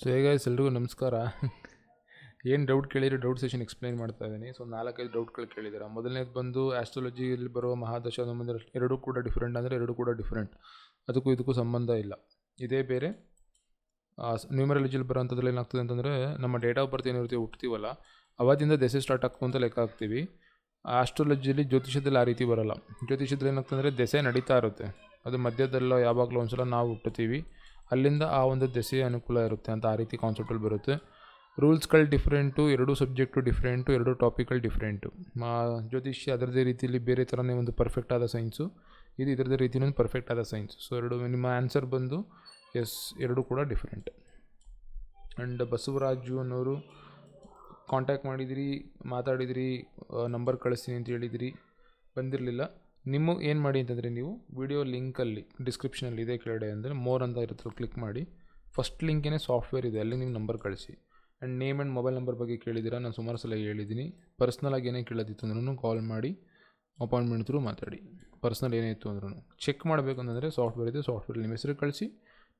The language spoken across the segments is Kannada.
ಸೊ ಹೇಗಾಯ್ಸ್ ಎಲ್ರಿಗೂ ನಮಸ್ಕಾರ. ಏನು ಡೌಟ್ ಕೇಳಿದರೆ ಡೌಟ್ ಸೆಷನ್ ಎಕ್ಸ್ಪ್ಲೈನ್ ಮಾಡ್ತಾ ಇದ್ದೀನಿ. ಸೊ ನಾಲ್ಕೈದು ಡೌಟ್ಗಳು ಕೇಳಿದ್ದೀರಾ? ಮೊದಲನೇದು ಬಂದು ಆಸ್ಟ್ರಾಲಜಿಯಲ್ಲಿ ಬರುವ ಮಹಾದಶ ಸಂಬಂಧ ಎರಡೂ ಕೂಡ ಡಿಫ್ರೆಂಟ್ ಅಂದರೆ ಎರಡೂ ಕೂಡ ಡಿಫ್ರೆಂಟ್ ಅದಕ್ಕೂ ಇದಕ್ಕೂ ಸಂಬಂಧ ಇಲ್ಲ. ಇದೇ ಬೇರೆ. ನ್ಯೂಮರಾಲಜಿಲಿ ಬರೋಂಥದ್ರಲ್ಲಿ ಏನಾಗ್ತದೆ ಅಂತಂದರೆ ನಮ್ಮ ಡೇಟ್ ಆಫ್ ಬರ್ತ್ ಏನಿರುತ್ತೆ ಹುಟ್ತೀವಲ್ಲ, ಅವತ್ತಿಂದ ದೆಸೆ ಸ್ಟಾರ್ಟ್ ಆಗ್ಕೊಂತ ಲೆಕ್ಕ ಹಾಕ್ತೀವಿ. ಆಸ್ಟ್ರಾಲಜಿಯಲ್ಲಿ ಜ್ಯೋತಿಷದಲ್ಲಿ ಆ ರೀತಿ ಬರೋಲ್ಲ. ಜ್ಯೋತಿಷದಲ್ಲಿ ಏನಾಗ್ತಂದರೆ ದೆಸೆ ನಡೀತಾ ಇರುತ್ತೆ. ಅದು ಮಧ್ಯದಲ್ಲೋ ಯಾವಾಗಲೂ ಒಂದ್ಸಲ ನಾವು ಹುಟ್ಟುತ್ತೀವಿ. ಅಲ್ಲಿಂದ ಆ ಒಂದು ದೆಸೆಯ ಅನುಕೂಲ ಇರುತ್ತೆ ಅಂತ ಆ ರೀತಿ ಕಾನ್ಸೆಪ್ಟಲ್ಲಿ ಬರುತ್ತೆ. ರೂಲ್ಸ್ಗಳು ಡಿಫ್ರೆಂಟು ಎರಡು ಸಬ್ಜೆಕ್ಟು ಡಿಫ್ರೆಂಟು ಎರಡು ಟಾಪಿಕ್ಗಳು ಡಿಫ್ರೆಂಟು ಮಾ ಜ್ಯೋತಿಷ್ಯ ಅದರದೇ ರೀತಿಯಲ್ಲಿ ಬೇರೆ ಥರನೇ ಒಂದು ಪರ್ಫೆಕ್ಟ್ ಆದ ಸೈನ್ಸು ಇದು ಇದರದೇ ರೀತಿಯೊಂದು ಪರ್ಫೆಕ್ಟ್ ಆದ ಸೈನ್ಸ್ ಸೊ ಎರಡು ನಿಮ್ಮ ಆನ್ಸರ್ ಬಂದು ಎಸ್ ಎರಡೂ ಕೂಡ ಡಿಫ್ರೆಂಟ್ ಆ್ಯಂಡ್ ಬಸವರಾಜು ಅನ್ನೋರು ಕಾಂಟ್ಯಾಕ್ಟ್ ಮಾಡಿದಿರಿ, ಮಾತಾಡಿದಿರಿ ನಂಬರ್ ಕಳಿಸ್ತೀನಿ ಅಂತ ಹೇಳಿದಿರಿ. ಬಂದಿರಲಿಲ್ಲ. ನಿಮ್ಮ ಏನು ಮಾಡಿ ಅಂತಂದರೆ ನೀವು ವಿಡಿಯೋ ಲಿಂಕಲ್ಲಿ ಡಿಸ್ಕ್ರಿಪ್ಷನಲ್ಲಿ ಇದೆ ಕೆಳಗಡೆ ಅಂದರೆ ಮೋರ್ ಅಂತ ಇರುತ್ತೆ ಕ್ಲಿಕ್ ಮಾಡಿ. ಫಸ್ಟ್ ಲಿಂಕೇನೆ ಸಾಫ್ಟ್ವೇರ್ ಇದೆ, ಅಲ್ಲಿ ನಿಮ್ಮ ನಂಬರ್ ಕಳಿಸಿ. And name and mobile number ಬಗ್ಗೆ ಕೇಳಿದ್ದೀರಾ, ನಾನು ಸುಮಾರು ಸಲ ಹೇಳಿದ್ದೀನಿ. ಪರ್ಸ್ನಲಾಗಿ ಏನೇ ಕೇಳೋದಿತ್ತು ಅಂದ್ರೂ ಕಾಲ್ ಮಾಡಿ ಅಪಾಯಿಂಟ್ಮೆಂಟ್ ಥ್ರೂ ಮಾತಾಡಿ. ಪರ್ಸ್ನಲ್ ಏನೇ ಇತ್ತು ಅಂದ್ರೂ ಚೆಕ್ ಮಾಡಬೇಕು ಅಂತಂದರೆ ಸಾಫ್ಟ್ವೇರ್ ಇದೆ ಸಾಫ್ಟ್ವೇರ್ ನಿಮ್ಮ ಹೆಸರು ಕಳಿಸಿ,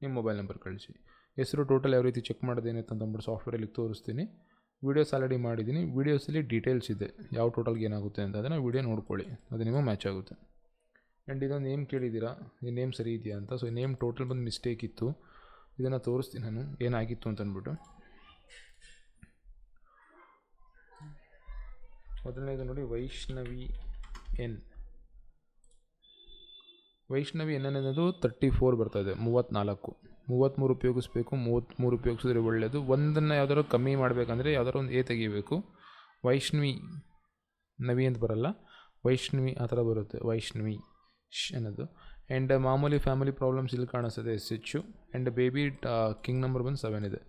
ನಿಮ್ಮ ಮೊಬೈಲ್ ನಂಬರ್ ಕಳಿಸಿ. ಹೆಸರು ಟೋಟಲ್ ಯಾವ ರೀತಿ ಚೆಕ್ ಮಾಡೋದೇನಿತ್ತು ಅಂತ ಅಂದ್ಬಿಟ್ಟು ಸಾಫ್ಟ್ವೇರಲ್ಲಿ ತೋರಿಸ್ತೀನಿ. ವೀಡಿಯೋಸ್ ಆಲ್ರೆಡಿ ಮಾಡಿದ್ದೀನಿ. ವೀಡಿಯೋಸಲ್ಲಿ ಡೀಟೇಲ್ಸ್ ಇದೆ. ಯಾವ ಟೋಟಲ್ಗೆ ಏನಾಗುತ್ತೆ ಅಂತ ಅದನ್ನು ವೀಡಿಯೋ ನೋಡ್ಕೊಳ್ಳಿ. ಅದು ನಿಮಗೆ ಮ್ಯಾಚ್ ಆಗುತ್ತೆ. ಆ್ಯಂಡ್ ಇದೊಂದು ನೇಮ್ ಕೇಳಿದ್ದೀರಾ? ಈ ನೇಮ್ ಸರಿ ಇದೆಯಾ ಅಂತ? ಸೊ ನೇಮ್ ಟೋಟಲ್ ಬಂದು ಮಿಸ್ಟೇಕ್ ಇತ್ತು. ಇದನ್ನು ತೋರಿಸ್ತೀನಿ ನಾನು. ಏನಾಗಿತ್ತು ಅಂತ ಅಂದ್ಬಿಟ್ಟು ಮೊದಲನೇದು ನೋಡಿ, ವೈಷ್ಣವಿ ಎನ್. ವೈಷ್ಣವಿ ಎನ್ ಅನ್ನೋದು ತರ್ಟಿ ಫೋರ್ ಬರ್ತಾಯಿದೆ ಮೂವತ್ತ್ನಾಲ್ಕು ಮೂವತ್ತ್ಮೂರು ಉಪಯೋಗಿಸ್ಬೇಕು ಮೂವತ್ತ್ಮೂರು ಉಪಯೋಗಿಸಿದ್ರೆ ಒಳ್ಳೆಯದು ಒಂದನ್ನು ಯಾವ್ದಾದ್ರು ಕಮ್ಮಿ ಮಾಡಬೇಕಂದ್ರೆ ಯಾವ್ದಾದ್ರು ಒಂದು ಎ ತೆಗಿಬೇಕು. ವೈಷ್ಣವಿ, ನವಿ ಅಂತ ಬರಲ್ಲ. ವೈಷ್ಣವಿ ಆ ಥರ ಬರುತ್ತೆ. ವೈಷ್ಣವಿ ಶ್ ಅನ್ನೋದು. ಆ್ಯಂಡ್ ಮಾಮೂಲಿ ಫ್ಯಾಮಿಲಿ ಪ್ರಾಬ್ಲಮ್ಸ್ ಇಲ್ಲಿ ಕಾಣಿಸ್ತದೆ ಎಸ್ ಹೆಚ್ಚು ಆ್ಯಂಡ್ ಬೇಬಿ ಕಿಂಗ್ ನಂಬರ್ ಬಂದು ಸೆವೆನ್ ಇದೆ.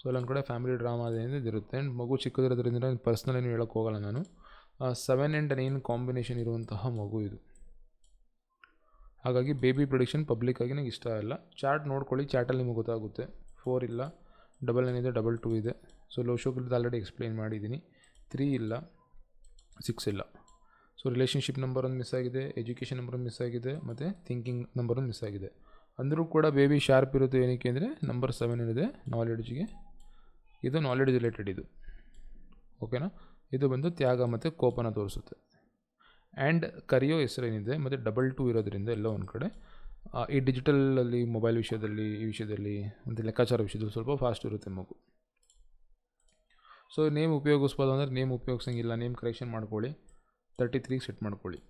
ಸೊ ಅಲ್ಲೊಂದು ಕಡೆ ಫ್ಯಾಮಿಲಿ ಡ್ರಾಮಾ ಅದೇನಿದೆ ಇರುತ್ತೆ. ಆ್ಯಂಡ್ ಮಗು ಚಿಕ್ಕದಿರೋದ್ರಿಂದ ಪರ್ಸ್ನಲ್ ಏನು ಹೇಳೋಕ್ಕೆ ಹೋಗಲ್ಲ ನಾನು. ಸೆವೆನ್ ಆ್ಯಂಡ್ ನೈನ್ ಕಾಂಬಿನೇಷನ್ ಇರುವಂತಹ ಮಗು ಇದು. ಹಾಗಾಗಿ ಬೇಬಿ ಪ್ರೊಡಿಕ್ಷನ್ ಪಬ್ಲಿಕ್ಕಾಗಿ ನನಗೆ ಇಷ್ಟ ಇಲ್ಲ. ಚಾರ್ಟ್ ನೋಡ್ಕೊಳ್ಳಿ ಚಾರ್ಟಲ್ಲಿ ನಿಮಗೆ ಗೊತ್ತಾಗುತ್ತೆ. ಫೋರ್ ಇಲ್ಲ, ಡಬಲ್ ನೈನ್ ಇದೆ, ಡಬಲ್ ಟೂ ಇದೆ. ಸೊ ಲೋ ಶೋಕಲ್ದು ಆಲ್ರೆಡಿ ಎಕ್ಸ್ಪ್ಲೈನ್ ಮಾಡಿದ್ದೀನಿ. ತ್ರೀ ಇಲ್ಲ ಸಿಕ್ಸ್ ಇಲ್ಲ. ಸೊ ರಿಲೇಷನ್ಶಿಪ್ ನಂಬರ್ ಒಂದು ಮಿಸ್ ಆಗಿದೆ ಎಜುಕೇಷನ್ ನಂಬರ್ ಮಿಸ್ ಆಗಿದೆ, ಮತ್ತು ಥಿಂಕಿಂಗ್ ನಂಬರ್ ಮಿಸ್ ಆಗಿದೆ. ಅಂದರೂ ಕೂಡ ಬೇಬಿ ಶಾರ್ಪ್ ಇರುತ್ತೆ ಏನಕ್ಕೆ ಅಂದರೆ ನಂಬರ್ ಸೆವೆನ್ ಏನಿದೆ ನಾಲೆಡ್ಜ್ಗೆ ಇದು ನಾಲೆಡ್ಜ್ ರಿಲೇಟೆಡ್ ಇದು. ಓಕೆನಾ ಇದು ಬಂದು ತ್ಯಾಗ ಮತ್ತು ಕೋಪನ ತೋರಿಸುತ್ತೆ. ಆ್ಯಂಡ್ ಕರಿಯೋ ಹೆಸರೇನಿದೆ, ಮತ್ತು ಡಬಲ್ ಟೂ ಇರೋದರಿಂದ ಎಲ್ಲ ಒಂದು ಕಡೆ. ಈ ಡಿಜಿಟಲಲ್ಲಿ ಮೊಬೈಲ್ ವಿಷಯದಲ್ಲಿ, ಈ ವಿಷಯದಲ್ಲಿ, ಮತ್ತು ಲೆಕ್ಕಾಚಾರ ವಿಷಯದಲ್ಲಿ ಸ್ವಲ್ಪ ಫಾಸ್ಟ್ ಇರುತ್ತೆ ಮಗು. ಸೊ ನೇಮ್ ಉಪಯೋಗಿಸ್ಬೋದು ಅಂದರೆ ನೇಮ್ ಉಪಯೋಗಿಸಂಗಿಲ್ಲ ನೇಮ್ ಕರೆಕ್ಷನ್ ಮಾಡ್ಕೊಳ್ಳಿ. ತರ್ಟಿ ತ್ರೀ ಸೆಟ್ ಮಾಡ್ಕೊಳ್ಳಿ.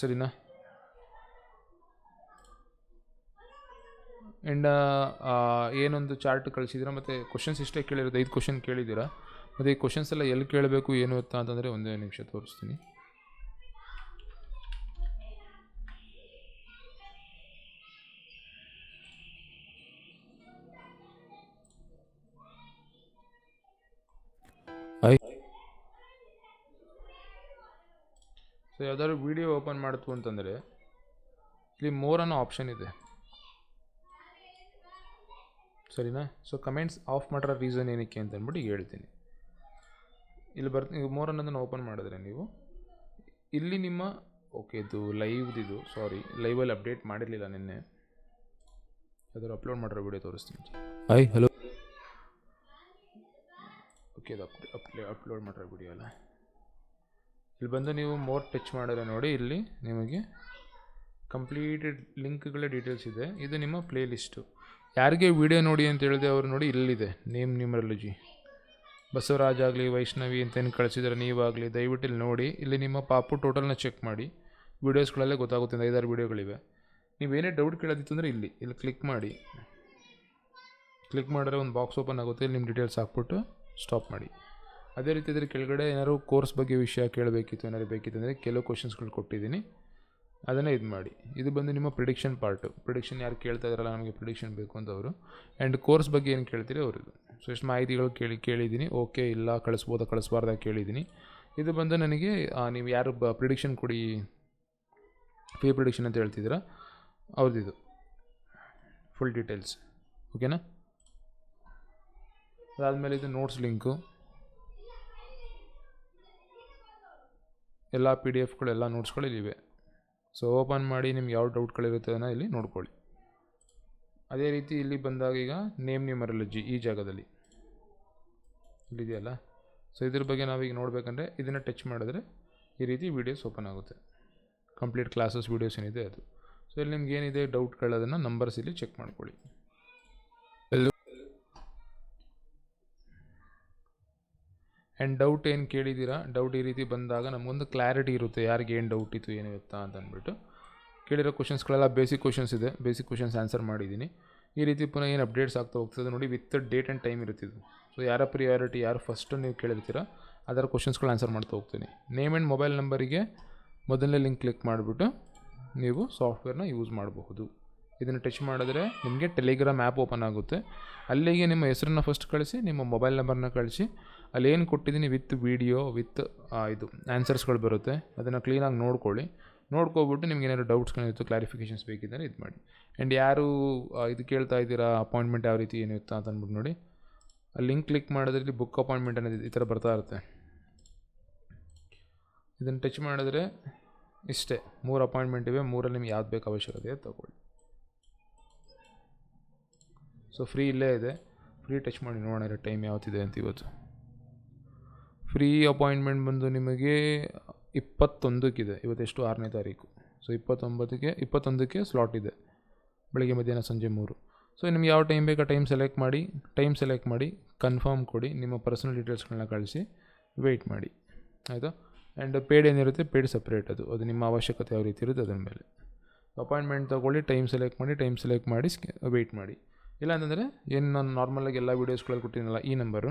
ಸರಿನಾ? ಆ್ಯಂಡ್ ಏನೊಂದು ಚಾರ್ಟ್ ಕಳಿಸಿದ್ರೆ ಮತ್ತು ಕ್ವಶನ್ಸ್ ಇಷ್ಟೇ ಕೇಳಿರೋದು, ಐದು ಕ್ವಶನ್ ಕೇಳಿದ್ದೀರಾ? ಮತ್ತು ಈ ಕ್ವಶನ್ಸ್ ಎಲ್ಲ ಎಲ್ಲಿ ಕೇಳಬೇಕು ಏನು ಅಂತ ಅಂತಂದರೆ ಒಂದೇ ನಿಮಿಷ ತೋರಿಸ್ತೀನಿ. ಐ ಸೊ ಯಾವ್ದಾದ್ರು ವಿಡಿಯೋ ಓಪನ್ ಮಾಡ್ತು ಅಂತಂದರೆ ಇಲ್ಲಿ ಮೋರ್ ಅನ್ನೋ ಆಪ್ಷನ್ ಇದೆ. ಸರಿನಾ? ಸೊ ಕಮೆಂಟ್ಸ್ ಆಫ್ ಮಾಡಿರೋ ರೀಸನ್ ಏನಕ್ಕೆ ಅಂತ ಅಂದ್ಬಿಟ್ಟು ಹೇಳ್ತೀನಿ. ಇಲ್ಲಿ ಬರ್ತ ಈಗ ಮೋರ್ ಅನ್ನೋದನ್ನು ಓಪನ್ ಮಾಡಿದ್ರೆ ನೀವು. ಇಲ್ಲಿ ನಿಮ್ಮ ಓಕೆ ಇದು ಲೈವ್ದಿದು ಸಾರಿ ಲೈವಲ್ಲಿ ಅಪ್ಡೇಟ್ ಮಾಡಿರಲಿಲ್ಲ ನಿನ್ನೆ. ಅದರ ಅಪ್ಲೋಡ್ ಮಾಡಿರೋ ವಿಡಿಯೋ ತೋರಿಸ್ತೀನಿ. ಹಾಯ್ ಹಲೋ ಓಕೆ ಇದು ಅಪ್ಡೇ ಅಪ್ಲೇ ಅಪ್ಲೋಡ್ ಮಾಡಿರೋ ವಿಡಿಯೋ ಅಲ್ಲ. ಇಲ್ಲಿ ಬಂದು ನೀವು ಮೋರ್ ಟಚ್ ಮಾಡಿದ್ರೆ ನೋಡಿ ಇಲ್ಲಿ ನಿಮಗೆ ಕಂಪ್ಲೀಟೆಡ್ ಲಿಂಕ್ಗಳ ಡೀಟೇಲ್ಸ್ ಇದೆ. ಇದು ನಿಮ್ಮ ಪ್ಲೇಲಿಸ್ಟು ಯಾರಿಗೆ ವಿಡಿಯೋ ನೋಡಿ ಅಂತ ಹೇಳಿದೆ ಅವರು ನೋಡಿ ಇಲ್ಲಿದೆ ನೇಮ್ ನ್ಯೂಮರಾಲಜಿ ಬಸವರಾಜ್ ಆಗಲಿ, ವೈಷ್ಣವಿ ಅಂತ ಏನು ಕಳಿಸಿದ್ರೆ ನೀವಾಗಲಿ ದಯವಿಟ್ಟು ಇಲ್ಲಿ ನೋಡಿ. ಇಲ್ಲಿ ನಿಮ್ಮ ಪಾಪು ಟೋಟಲ್ನ ಚೆಕ್ ಮಾಡಿ. ವೀಡಿಯೋಸ್ಗಳಲ್ಲೇ ಗೊತ್ತಾಗುತ್ತೆ ಐದಾರು ವೀಡಿಯೋಗಳಿವೆ. ನೀವೇನೇ ಡೌಟ್ ಕೇಳೋದಿತ್ತು ಅಂದರೆ ಇಲ್ಲಿ ಇಲ್ಲಿ ಕ್ಲಿಕ್ ಮಾಡಿ. ಕ್ಲಿಕ್ ಮಾಡಿದ್ರೆ ಒಂದು ಬಾಕ್ಸ್ ಓಪನ್ ಆಗುತ್ತೆ, ಇಲ್ಲಿ ನಿಮ್ಮ ಡೀಟೇಲ್ಸ್ ಹಾಕ್ಬಿಟ್ಟು ಸ್ಟಾಪ್ ಮಾಡಿ. ಅದೇ ರೀತಿ ಇದ್ರ ಕೆಳಗಡೆ ಏನಾದ್ರು ಕೋರ್ಸ್ ಬಗ್ಗೆ ವಿಷಯ ಕೇಳಬೇಕಿತ್ತು, ಏನಾದ್ರು ಬೇಕಿತ್ತು ಅಂದರೆ ಕೆಲವು ಕ್ವಶನ್ಸ್ಗಳು ಕೊಟ್ಟಿದ್ದೀನಿ. ಅದನ್ನೇ ಇದು ಮಾಡಿ. ಇದು ಬಂದು ನಿಮ್ಮ ಪ್ರಿಡಿಕ್ಷನ್ ಪಾರ್ಟು ಪ್ರಿಡಿಕ್ಷನ್ ಯಾರು ಕೇಳ್ತಾ ಇದ್ದಾರಲ್ಲ, ನಮಗೆ ಪ್ರಿಡಿಕ್ಷನ್ ಬೇಕು ಅಂತ ಅವರು. ಆ್ಯಂಡ್ ಕೋರ್ಸ್ ಬಗ್ಗೆ ಏನು ಕೇಳ್ತೀರಿ ಅವ್ರದ್ದು. ಸೊ ಎಷ್ಟು ಮಾಹಿತಿಗಳು ಕೇಳಿ, ಕೇಳಿದ್ದೀನಿ. ಓಕೆ ಇಲ್ಲ, ಕಳಿಸ್ಬೋದಾ, ಕಳಿಸ್ಬಾರ್ದ ಕೇಳಿದ್ದೀನಿ. ಇದು ಬಂದು ನನಗೆ ನೀವು ಯಾರು ಬ ಪ್ರಿಡಿಕ್ಷನ್ ಕೊಡಿ ಫೀ ಪ್ರಿಡಿಕ್ಷನ್ ಅಂತ ಹೇಳ್ತಿದ್ದೀರ? ಅವ್ರದ್ದು ಫುಲ್ ಡೀಟೇಲ್ಸ್ ಓಕೆನಾ ಅದಾದಮೇಲೆ ಇದು ನೋಟ್ಸ್ ಲಿಂಕು ಎಲ್ಲ ಪಿ ಡಿ ಎಫ್ಗಳು ಎಲ್ಲ ನೋಟ್ಸ್ಗಳು ಇಲ್ಲಿವೆ. ಸೊ ಓಪನ್ ಮಾಡಿ ನಿಮ್ಗೆ ಯಾವ ಡೌಟ್ಗಳಿರುತ್ತೆ ಅದನ್ನು ಇಲ್ಲಿ ನೋಡ್ಕೊಳ್ಳಿ. ಅದೇ ರೀತಿ ಇಲ್ಲಿ ಬಂದಾಗ ಈಗ ನೇಮ್ ನ್ಯೂಮರಲಜಿ ಈ ಜಾಗದಲ್ಲಿ. ಇಲ್ಲಿದೆಯಲ್ಲ? ಸೊ ಇದ್ರ ಬಗ್ಗೆ ನಾವೀಗ ನೋಡಬೇಕಂದ್ರೆ ಇದನ್ನು ಟಚ್ ಮಾಡಿದ್ರೆ ಈ ರೀತಿ ವೀಡಿಯೋಸ್ ಓಪನ್ ಆಗುತ್ತೆ. ಕಂಪ್ಲೀಟ್ ಕ್ಲಾಸಸ್ ವೀಡಿಯೋಸ್ ಏನಿದೆ ಅದು. ಸೊ ಇಲ್ಲಿ ನಿಮ್ಗೆ ಏನಿದೆ ಡೌಟ್ಗಳದನ್ನು ನಂಬರ್ಸ್ ಇಲ್ಲಿ ಚೆಕ್ ಮಾಡ್ಕೊಳ್ಳಿ. ಆ್ಯಂಡ್ ಡೌಟ್ ಏನು ಕೇಳಿದ್ದೀರಾ? ಡೌಟ್ ಈ ರೀತಿ ಬಂದಾಗ ನಮಗೊಂದು ಕ್ಲಾರಿಟಿ ಇರುತ್ತೆ ಯಾರಿಗೇನು ಡೌಟ್ ಇತ್ತು, ಏನು ಇತ್ತಾ ಅಂತ ಅಂದ್ಬಿಟ್ಟು. ಕೇಳಿರೋ ಕ್ವಶನ್ಸ್ಗಳೆಲ್ಲ ಬೇಸಿಕ್ ಕ್ವಶನ್ಸ್ ಇದೆ. ಬೇಸಿಕ್ ಕ್ವಶನ್ಸ್ ಆನ್ಸರ್ ಮಾಡಿದ್ದೀನಿ. ಈ ರೀತಿ ಪುನಃ ಏನು ಅಪ್ಡೇಟ್ಸ್ ಆಗ್ತಾ ಹೋಗ್ತದೆ ನೋಡಿ ವಿತ್ ಡೇಟ್ ಆ್ಯಂಡ್ ಟೈಮ್ ಇರುತ್ತೆ ಇದು. ಸೊ ಯಾರ ಪ್ರಿಯಾರಿಟಿ ಯಾರು ಫಸ್ಟ್ ನೀವು ಕೇಳಿರ್ತೀರ, ಅದರ ಕ್ವಶನ್ಸ್ಗಳು ಆನ್ಸರ್ ಮಾಡ್ತಾ ಹೋಗ್ತೀನಿ. ನೇಮ್ ಆ್ಯಂಡ್ ಮೊಬೈಲ್ ನಂಬರಿಗೆ ಮೊದಲನೇ ಲಿಂಕ್ ಕ್ಲಿಕ್ ಮಾಡಿಬಿಟ್ಟು ನೀವು ಸಾಫ್ಟ್ವೇರ್ನ ಯೂಸ್ ಮಾಡಬಹುದು. ಇದನ್ನು ಟಚ್ ಮಾಡಿದ್ರೆ ನಿಮಗೆ ಟೆಲಿಗ್ರಾಮ್ ಆ್ಯಪ್ ಓಪನ್ ಆಗುತ್ತೆ. ಅಲ್ಲಿಗೆ ನಿಮ್ಮ ಹೆಸರನ್ನ ಫಸ್ಟ್ ಕಳಿಸಿ, ನಿಮ್ಮ ಮೊಬೈಲ್ ನಂಬರ್ನ ಕಳಿಸಿ, ಅಲ್ಲೇನು ಕೊಟ್ಟಿದ್ದೀನಿ ವಿತ್ ವೀಡಿಯೋ ವಿತ್ ಇದು ಆನ್ಸರ್ಸ್ಗಳು ಬರುತ್ತೆ. ಅದನ್ನು ಕ್ಲೀನಾಗಿ ನೋಡ್ಕೊಳ್ಳಿ. ನೋಡ್ಕೊಬಿಟ್ಟು ನಿಮ್ಗೆ ಏನಾದ್ರು ಡೌಟ್ಸ್ಗಳಿತ್ತು ಕ್ಲಾರಿಫಿಕೇಷನ್ಸ್ ಬೇಕಿದ್ದರೆ ಇದು ಮಾಡಿ. ಆ್ಯಂಡ್ ಯಾರು ಇದು ಕೇಳ್ತಾ ಇದ್ದೀರಾ ಅಪಾಯಿಂಟ್ಮೆಂಟ್ ಯಾವ ರೀತಿ ಏನಿರುತ್ತೆ ಅಂತ ಅಂದ್ಬಿಟ್ಟು ನೋಡಿ. ಆ ಲಿಂಕ್ ಕ್ಲಿಕ್ ಮಾಡಿದ್ರೆ ಬುಕ್ ಅಪಾಯಿಂಟ್ಮೆಂಟ್ ಅನ್ನೋದು ಈ ಥರ ಬರ್ತಾ ಇರುತ್ತೆ. ಇದನ್ನು ಟಚ್ ಮಾಡಿದ್ರೆ ಇಷ್ಟೇ. ಮೂರು ಅಪಾಯಿಂಟ್ಮೆಂಟ್ ಇವೆ, ಮೂರಲ್ಲಿ ನಿಮ್ಗೆ ಯಾವ್ದು ಬೇಕು ಅವಶ್ಯಕತೆ ತಗೊಳ್ಳಿ. ಸೊ ಫ್ರೀ ಇಲ್ಲೇ ಇದೆ. ಫ್ರೀ ಟಚ್ ಮಾಡಿ ನೋಡೋಣ ಟೈಮ್ ಯಾವತ್ತಿದೆ ಅಂತ ಇವತ್ತು. ಫ್ರೀ ಅಪಾಯಿಂಟ್ಮೆಂಟ್ ಬಂದು ನಿಮಗೆ ಇಪ್ಪತ್ತೊಂದಕ್ಕಿದೆ. ಇವತ್ತೆಷ್ಟು? ಆರನೇ ತಾರೀಕು. ಸೊ ಇಪ್ಪತ್ತೊಂಬತ್ತಕ್ಕೆ, ಇಪ್ಪತ್ತೊಂದಕ್ಕೆ ಸ್ಲಾಟ್ ಇದೆ. ಬೆಳಗ್ಗೆ ಮಧ್ಯಾಹ್ನ ಸಂಜೆ ಮೂರು. ಸೊ ನಿಮ್ಗೆ ಯಾವ ಟೈಮ್ ಬೇಕು ಆ ಟೈಮ್ ಸೆಲೆಕ್ಟ್ ಮಾಡಿ ಟೈಮ್ ಸೆಲೆಕ್ಟ್ ಮಾಡಿ ಕನ್ಫರ್ಮ್ ಕೊಡಿ, ನಿಮ್ಮ ಪರ್ಸನಲ್ ಡೀಟೇಲ್ಸ್ಗಳನ್ನ ಕಳಿಸಿ ವೆಯ್ಟ್ ಮಾಡಿ. ಆಯಿತಾ? ಆ್ಯಂಡ್ ಪೇಡ್ ಏನಿರುತ್ತೆ? ಪೇಡ್ ಸಪ್ರೇಟ್ ಅದು. ಅದು ನಿಮ್ಮ ಅವಶ್ಯಕತೆ ಯಾವ ರೀತಿ ಇರುತ್ತೆ ಅದರ ಮೇಲೆ. ಅಪಾಯಿಂಟ್ಮೆಂಟ್ ತೊಗೊಳ್ಳಿ ಟೈಮ್ ಸೆಲೆಕ್ಟ್ ಮಾಡಿ ಟೈಮ್ ಸೆಲೆಕ್ಟ್ ಮಾಡಿ ವೆಯ್ಟ್ ಮಾಡಿ. ಇಲ್ಲ ಅಂತಂದರೆ, ಏನು ನಾನು ನಾರ್ಮಲಾಗಿ ಎಲ್ಲ ವೀಡಿಯೋಸ್ಗಳಲ್ಲಿ ಕೊಟ್ಟಿದ್ದೀನಲ್ಲ ಈ ನಂಬರು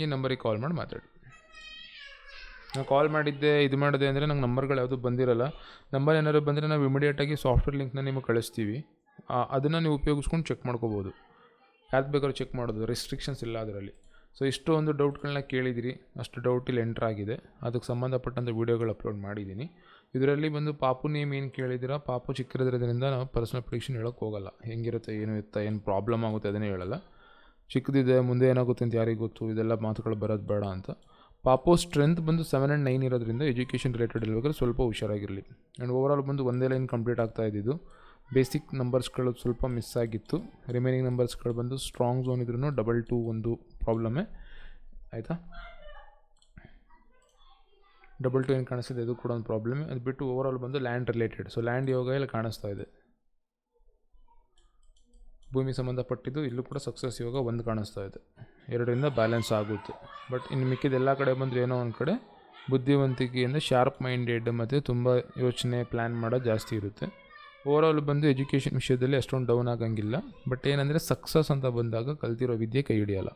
ಈ ನಂಬರಿಗೆ ಕಾಲ್ ಮಾಡಿ ಮಾತಾಡಿ. ನಾನು ಕಾಲ್ ಮಾಡಿದ್ದೆ, ಇದು ಮಾಡಿದೆ ಅಂದರೆ ನಂಗೆ ನಂಬರ್ಗಳು ಯಾವುದು ಬಂದಿರಲ್ಲ. ನಂಬರ್ ಏನಾದ್ರು ಬಂದರೆ ನಾವು ಇಮಿಡಿಯೇಟಾಗಿ ಸಾಫ್ಟ್ವೇರ್ ಲಿಂಕ್ನ ನಿಮಗೆ ಕಳಿಸ್ತೀವಿ. ಅದನ್ನು ನೀವು ಉಪಯೋಗಿಸ್ಕೊಂಡು ಚೆಕ್ ಮಾಡ್ಕೋಬೋದು. ಯಾವ್ದು ಬೇಕಾದ್ರೂ ಚೆಕ್ ಮಾಡೋದು ರೆಸ್ಟ್ರಿಕ್ಷನ್ಸ್ ಇಲ್ಲ ಅದರಲ್ಲಿ. ಸೊ ಇಷ್ಟೊಂದು ಡೌಟ್ಗಳನ್ನ ಕೇಳಿದಿರಿ. ಅಷ್ಟು ಡೌಟ್ ಇಲ್ಲಿ ಎಂಟ್ರ್ ಆಗಿದೆ. ಅದಕ್ಕೆ ಸಂಬಂಧಪಟ್ಟಂಥ ವೀಡಿಯೋಗಳು ಅಪ್ಲೋಡ್ ಮಾಡಿದ್ದೀನಿ. ಇದರಲ್ಲಿ ಬಂದು ಪಾಪು ನೇಮ್ ಏನು ಕೇಳಿದಿರ? ಪಾಪು ಚಿಕ್ಕದಿರೋದ್ರಿಂದ ನಾವು ಪರ್ಸನಲ್ ಪ್ರಿಡಿಕ್ಷನ್ ಹೇಳೋಕ್ಕೆ ಹೋಗಲ್ಲ. ಹೆಂಗಿರುತ್ತೆ, ಏನು ಇರುತ್ತೆ ಏನು ಪ್ರಾಬ್ಲಮ್ ಆಗುತ್ತೆ ಅದನ್ನೇ ಹೇಳಲ್ಲ. ಚಿಕ್ಕದಿದೆ, ಮುಂದೆ ಏನಾಗುತ್ತೆ ಅಂತ ಯಾರಿಗೆ ಗೊತ್ತು? ಇದೆಲ್ಲ ಮಾತುಗಳು ಬರೋದು ಬೇಡ ಅಂತ. ಪಾಪು ಸ್ಟ್ರೆಂತ್ ಬಂದು ಸೆವೆನ್ ಆ್ಯಂಡ್ ನೈನ್ ಇರೋದ್ರಿಂದ ಎಜುಕೇಷನ್ ರಿಲೇಟೆಡ್ ಇರಬೇಕಾದ್ರೆ ಸ್ವಲ್ಪ ಹುಷಾರಾಗಿರಲಿ. ಆ್ಯಂಡ್ ಓವರಾಲ್ ಬಂದು ಒಂದೇ ಲೈನ್ ಕಂಪ್ಲೀಟ್ ಆಗ್ತಾ ಇದ್ದಿದ್ದು. ಬೇಸಿಕ್ ನಂಬರ್ಸ್ಗಳು ಸ್ವಲ್ಪ ಮಿಸ್ ಆಗಿತ್ತು. ರಿಮೈನಿಂಗ್ ನಂಬರ್ಸ್ಗಳು ಬಂದು ಸ್ಟ್ರಾಂಗ್ ಝೋನ್ ಇದ್ರೂ ಡಬಲ್ ಟು ಒಂದು ಪ್ರಾಬ್ಲಮ್ಮೇ ಆಯಿತಾ? ಡಬಲ್ ಟು ಏನು ಕಾಣಿಸ್ತಿದೆ? ಇದು ಕೂಡ ಒಂದು ಪ್ರಾಬ್ಲಮ್ ಅದು ಬಿಟ್ಟು ಓವರಾಲ್ ಬಂದು ಲ್ಯಾಂಡ್ ರಿಲೇಟೆಡ್ ಸೊ ಲ್ಯಾಂಡ್ ಯೋಗ ಎಲ್ಲ ಕಾಣಿಸ್ತಾ ಇದೆ. ಭೂಮಿ ಸಂಬಂಧಪಟ್ಟಿದ್ದು ಇಲ್ಲೂ ಕೂಡ ಸಕ್ಸಸ್ ಯೋಗ ಒಂದು ಕಾಣಿಸ್ತಾ ಇದೆ. ಎರಡರಿಂದ ಬ್ಯಾಲೆನ್ಸ್ ಆಗುತ್ತೆ. ಬಟ್ ಇನ್ನು ಮಿಕ್ಕಿದ ಎಲ್ಲ ಕಡೆ ಬಂದರೆ ಏನೋ ಒಂದು ಕಡೆ ಬುದ್ಧಿವಂತಿಕೆಯಿಂದ ಶಾರ್ಪ್ ಮೈಂಡೆಡ್ ಮತ್ತು ತುಂಬ ಯೋಚನೆ ಪ್ಲ್ಯಾನ್ ಮಾಡೋದು ಜಾಸ್ತಿ ಇರುತ್ತೆ. ಓವರಾಲ್ ಬಂದು ಎಜುಕೇಷನ್ ವಿಷಯದಲ್ಲಿ ಅಷ್ಟೊಂದು ಡೌನ್ ಆಗಂಗಿಲ್ಲ. ಬಟ್ ಏನಂದರೆ ಸಕ್ಸಸ್ ಅಂತ ಬಂದಾಗ ಕಲ್ತಿರೋ ವಿದ್ಯೆ ಕೈ ಹಿಡಿಯಲ್ಲ.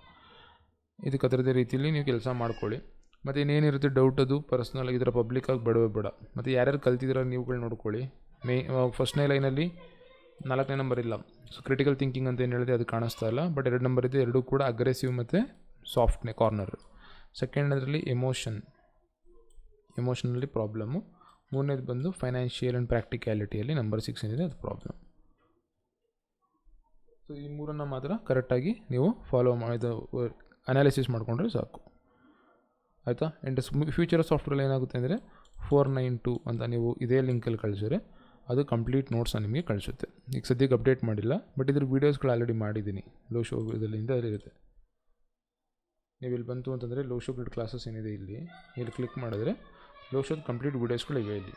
ಇದಕ್ಕೆ ಅದರದೇ ರೀತಿಯಲ್ಲಿ ನೀವು ಕೆಲಸ ಮಾಡ್ಕೊಳ್ಳಿ. ಮತ್ತು ಇನ್ನೇನಿರುತ್ತೆ ಡೌಟ್ ಅದು ಪರ್ಸ್ನಲ್ ಇದರ ಪಬ್ಲಿಕ್ಕಾಗಿ ಬಡವೇ ಬೇಡ. ಮತ್ತು ಯಾರ್ಯಾರು ಕಲ್ತಿದ್ದೀರೋ ನೀವುಗಳು ನೋಡ್ಕೊಳ್ಳಿ. ಮೇ ಫಸ್ಟ್ನೇ ಲೈನಲ್ಲಿ ನಾಲ್ಕನೇ ನಂಬರ್ ಇಲ್ಲ. ಸೊ ಕ್ರಿಟಿಕಲ್ ಥಿಂಕಿಂಗ್ ಅಂತ ಏನು ಹೇಳಿದೆ, ಅದು ಕಾಣಿಸ್ತಾ ಇಲ್ಲ. ಬಟ್ ಎರಡು ನಂಬರ್ ಇದೆ, ಎರಡೂ ಕೂಡ ಅಗ್ರೆಸಿವ್ ಮತ್ತು ಸಾಫ್ಟ್ನೇ ಕಾರ್ನರ್ ಸೆಕೆಂಡ್ ಅದರಲ್ಲಿ ಎಮೋಷನ್ ಎಮೋಷನಲ್ಲಿ ಪ್ರಾಬ್ಲಮ್ಮು ಮೂರನೇದು ಬಂದು ಫೈನಾನ್ಷಿಯಲ್ ಆ್ಯಂಡ್ ಪ್ರಾಕ್ಟಿಕ್ಯಾಲಿಟಿಯಲ್ಲಿ ನಂಬರ್ ಸಿಕ್ಸ್ ಏನಿದೆ, ಅದು ಪ್ರಾಬ್ಲಮ್ ಸೊ ಈ ಮೂರನ್ನು ಮಾತ್ರ ಕರೆಕ್ಟಾಗಿ ನೀವು ಫಾಲೋ ಮಾಡಿದ ಅನಾಲಿಸಿಸ್ ಮಾಡಿಕೊಂಡ್ರೆ ಸಾಕು. ಆಯಿತಾ? ಆ್ಯಂಡ್ ಫ್ಯೂಚರ್ ಸಾಫ್ಟ್ವೇರ್ ಏನಾಗುತ್ತೆ ಅಂದರೆ ಫೋರ್ ನೈನ್ ಟು ಅಂತ ನೀವು ಇದೇ ಲಿಂಕಲ್ಲಿ ಕಳಿಸಿದ್ರೆ ಅದು ಕಂಪ್ಲೀಟ್ ನೋಟ್ಸ್ನ ನಿಮಗೆ ಕಳಿಸುತ್ತೆ. ಈಗ ಸದ್ಯಕ್ಕೆ ಅಪ್ಡೇಟ್ ಮಾಡಿಲ್ಲ ಬಟ್ ಇದ್ರ ವೀಡಿಯೋಸ್ಗಳು ಆಲ್ರೆಡಿ ಮಾಡಿದ್ದೀನಿ. ಲೋ ಶೋ ಇದರಿಂದ ಇರುತ್ತೆ. ನೀವು ಇಲ್ಲಿ ಬಂತು ಅಂತಂದರೆ ಲೋ ಶೋ ಗ್ರಿಡ್ ಕ್ಲಾಸಸ್ ಏನಿದೆ ಇಲ್ಲಿ ಇಲ್ಲಿ ಕ್ಲಿಕ್ ಮಾಡಿದ್ರೆ ಲೋ ಶೋದ ಕಂಪ್ಲೀಟ್ ವೀಡಿಯೋಸ್ಗಳು ಇವೆ ಇಲ್ಲಿ.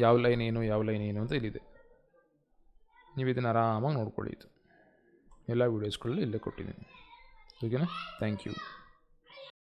ಯಾವ ಲೈನ್ ಏನು, ಯಾವ ಲೈನ್ ಏನು ಅಂತ ಇಲ್ಲಿದೆ. ನೀವು ಇದನ್ನು ಆರಾಮಾಗಿ ನೋಡ್ಕೊಳ್ಳಿ ಇದು. ಎಲ್ಲ ವೀಡಿಯೋಸ್ಗಳಲ್ಲಿ ಇಲ್ಲೇ ಕೊಟ್ಟಿದ್ದೀನಿ. ಓಕೆನಾ ಥ್ಯಾಂಕ್ ಯು